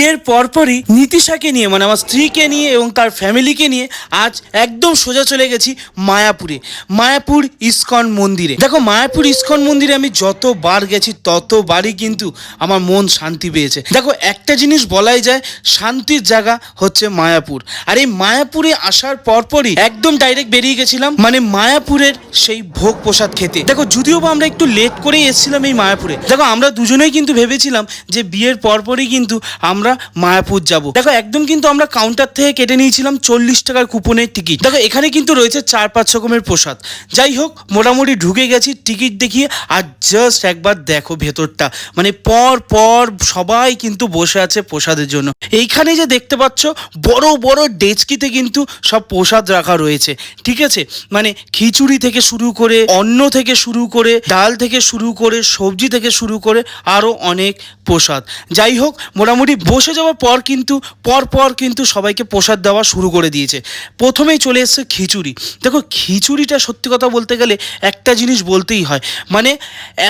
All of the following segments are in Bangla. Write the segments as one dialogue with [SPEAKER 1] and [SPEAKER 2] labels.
[SPEAKER 1] বিয়ের পরপরই নীতিশাকে নিয়ে মানে আমার স্ত্রীকে নিয়ে এবং তার ফ্যামিলিকে নিয়ে আজ একদম সোজা চলে গেছি মায়াপুরে। মায়াপুর ইস্কন মন্দিরে। দেখো, মায়াপুর ইস্কন মন্দিরে আমি যতবার গেছি, ততবারই কিন্তু আমার মন শান্তি পেয়েছে। দেখো, একটা জিনিস বলাই যায়, শান্তির জায়গা হচ্ছে মায়াপুর। আর এই মায়াপুরে আসার পরপরই একদম ডাইরেক্ট বেরিয়ে গেছিলাম মানে মায়াপুরের সেই ভোগ প্রসাদ খেতে। দেখো, যদিও বা আমরা একটু লেট করেই এসেছিলাম এই মায়াপুরে। দেখো, আমরা দুজনেই কিন্তু ভেবেছিলাম যে বিয়ের পরপরই কিন্তু আমরা মায়াপুর যাব। দেখো, একদম কিন্তু আমরা কাউন্টার থেকে কেটে নিয়েছিলাম চল্লিশ টাকার কুপনের টিকিট দেখো, এখানে কিন্তু রয়েছে চার পাঁচ রকমের প্রসাদ। যাই হোক, মোটামুটি ঢুকে গেছি টিকিট দেখিয়ে আর জাস্ট একবার দেখো ভেতরটা। মানে পর পর সবাই কিন্তু বসে আছে প্রসাদের জন্য। এইখানে যে দেখতে পাচ্ছ, বড় বড় ডেচকিতে কিন্তু সব প্রসাদ রাখা রয়েছে। ঠিক আছে? মানে খিচুড়ি থেকে শুরু করে, অন্ন থেকে শুরু করে, ডাল থেকে শুরু করে, সবজি থেকে শুরু করে আরও অনেক প্রসাদ। যাই হোক, মোটামুটি বসে যাওয়ার পর কিন্তু, পর পর কিন্তু সবাইকে প্রসাদ দেওয়া শুরু করে দিয়েছে। প্রথমেই চলে এসছে খিচুড়ি। দেখো, খিচুড়িটা সত্যি কথা বলতে গেলে একটা জিনিস বলতেই হয়। মানে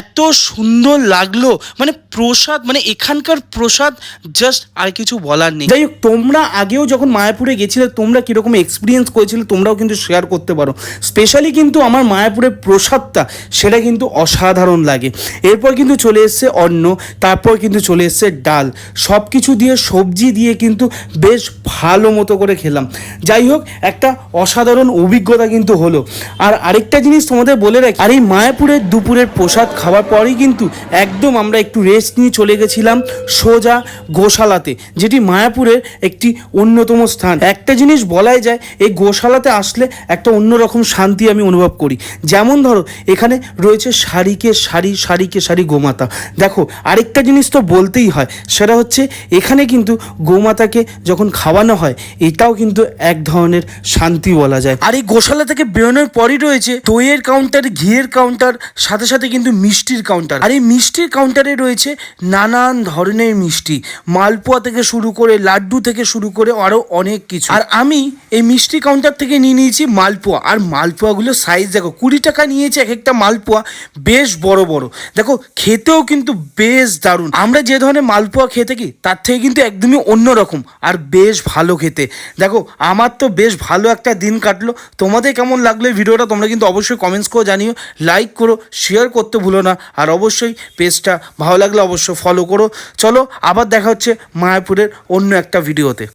[SPEAKER 1] এত সুন্দর লাগল মানে প্রসাদ মানে এখানকার প্রসাদ জাস্ট আর কিছু বলার নেই। যাই হোক, তোমরা আগেও যখন মায়াপুরে গেছিলে, তোমরা কীরকম এক্সপিরিয়েন্স করেছিলে, তোমরাও কিন্তু শেয়ার করতে পারো। স্পেশালি কিন্তু আমার মায়াপুরের প্রসাদটা, সেটা কিন্তু অসাধারণ লাগে। এরপর কিন্তু চলে এসছে অন্ন, তারপর কিন্তু চলে এসছে ডাল। সব কিছু দিয়ে সবজি দিয়ে কিন্তু বেশ ভালো মতো করে খেলাম। যাই হোক, একটা অসাধারণ অভিজ্ঞতা কিন্তু হলো। আর আরেকটা জিনিস তোমাদের বলে রাখি, আর এই মায়াপুরের দুপুরের প্রসাদ খাওয়ার পরেই কিন্তু একদম আমরা একটু রেস্ট নিয়ে চলে গেছিলাম সোজা গোশালাতে, যেটি মায়াপুরের একটি অন্যতম স্থান। একটা জিনিস বলাই যায়, এই গোশালাতে আসলে একটা অন্যরকম শান্তি আমি অনুভব করি। যেমন ধরো, এখানে রয়েছে শাড়িকে শাড়ি শাড়িকে শাড়ি গোমাতা। দেখো, আরেকটা জিনিস তো বলতেই হয়, সেটা হচ্ছে এখানে কিন্তু গোমাতাকে যখন খাওয়ানো হয়, এটাও কিন্তু এক ধরনের শান্তি বলা যায়। আর এই গোশালা থেকে বেরোনোর পরই রয়েছে দইয়ের কাউন্টার ঘিয়ের কাউন্টার সাথে সাথে কিন্তু মিষ্টির কাউন্টার আর এই মিষ্টির কাউন্টারে রয়েছে নানান ধরনের মিষ্টি। মালপোয়া থেকে শুরু করে, লাড্ডু থেকে শুরু করে আরও অনেক কিছু। আর আমি এই মিষ্টি কাউন্টার থেকে নিয়ে নিয়েছি মালপোয়া। আর মালপোয়াগুলো সাইজ দেখো, কুড়ি টাকা নিয়েছে এক একটা মালপোয়া, বেশ বড় বড়। দেখো, খেতেও কিন্তু বেশ দারুণ। আমরা যে ধরনের মালপোয়া খেয়ে থাকি, তার থেকে কিন্তু একদমই অন্যরকম। আর বেশ ভালো খেতে। দেখো, আমার তো বেশ ভালো একটা দিন কাটলো। তোমাদের কেমন লাগল ভিডিওটা তোমরা কিন্তু অবশ্যই কমেন্টস করে জানিও। লাইক করো শেয়ার করতে ভুলো না। আর অবশ্যই পেজটা ভালো লাগলে অবশ্যই ফলো করো। চলো, আবার দেখা হচ্ছে মায়াপুরের অন্য একটা ভিডিওতে